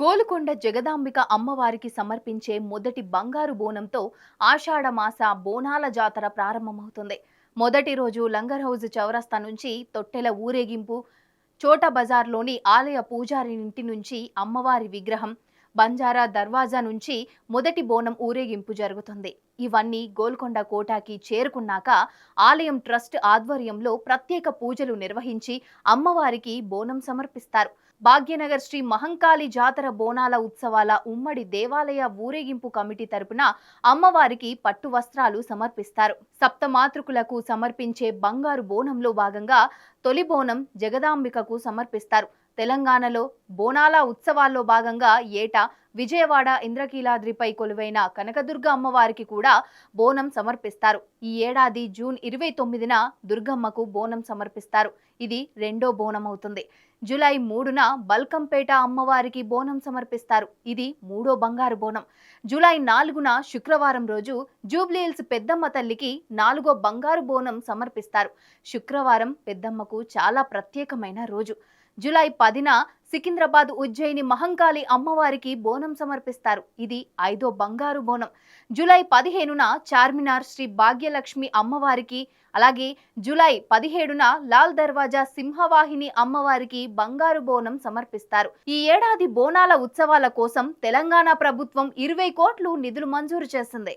గోలుకొండ జగదాంబిక అమ్మవారికి సమర్పించే మొదటి బంగారు బోనంతో ఆషాఢ మాస బోనాల జాతర ప్రారంభమవుతుంది. మొదటి రోజు లంగర్ హౌజ్ చౌరస్తా నుంచి తొట్టెల ఊరేగింపు చోట బజార్లోని ఆలయ పూజారి ఇంటి నుంచి అమ్మవారి విగ్రహం బంజారా దర్వాజా నుంచి మొదటి బోనం ఊరేగింపు జరుగుతుంది. ఇవన్నీ గోల్కొండ కోటాకి చేరుకున్నాక ఆలయం ట్రస్ట్ ఆధ్వర్యంలో ప్రత్యేక పూజలు నిర్వహించి అమ్మవారికి బోనం సమర్పిస్తారు. భాగ్యనగర్ శ్రీ మహంకాళి జాతర బోనాల ఉత్సవాల ఉమ్మడి దేవాలయ ఊరేగింపు కమిటీ తరపున అమ్మవారికి పట్టు వస్త్రాలు సమర్పిస్తారు. సప్తమాతృకులకు సమర్పించే బంగారు బోనంలో భాగంగా తొలి బోనం జగదాంబికకు సమర్పిస్తారు. తెలంగాణలో బోనాల ఉత్సవాల్లో భాగంగా ఏటా విజయవాడ ఇంద్రకీలాద్రిపై కొలువైన కనకదుర్గ అమ్మవారికి కూడా బోనం సమర్పిస్తారు. ఈ ఏడాది జూన్ ఇరవై తొమ్మిదిన దుర్గమ్మకు బోనం సమర్పిస్తారు. ఇది రెండో బోనం అవుతుంది జూలై మూడున బల్కంపేట అమ్మవారికి బోనం సమర్పిస్తారు. ఇది మూడో బంగారు బోనం. జూలై నాలుగున శుక్రవారం రోజు జూబ్లీహిల్స్ పెద్దమ్మ తల్లికి నాలుగో బంగారు బోనం సమర్పిస్తారు. శుక్రవారం పెద్దమ్మకు చాలా ప్రత్యేకమైన రోజు. జూలై పదిన సికింద్రాబాద్ ఉజ్జయిని మహంకాళి అమ్మవారికి బోనం సమర్పిస్తారు. ఇది ఐదో బంగారు బోనం. జూలై పదిహేనున చార్మినార్ శ్రీ భాగ్యలక్ష్మి అమ్మవారికి అలాగే జూలై పదిహేడున లాల్ దర్వాజా సింహవాహిని అమ్మవారికి బంగారు బోనం సమర్పిస్తారు. ఈ ఏడాది బోనాల ఉత్సవాల కోసం తెలంగాణ ప్రభుత్వం ఇరవై కోట్లు నిధులు మంజూరు చేసింది.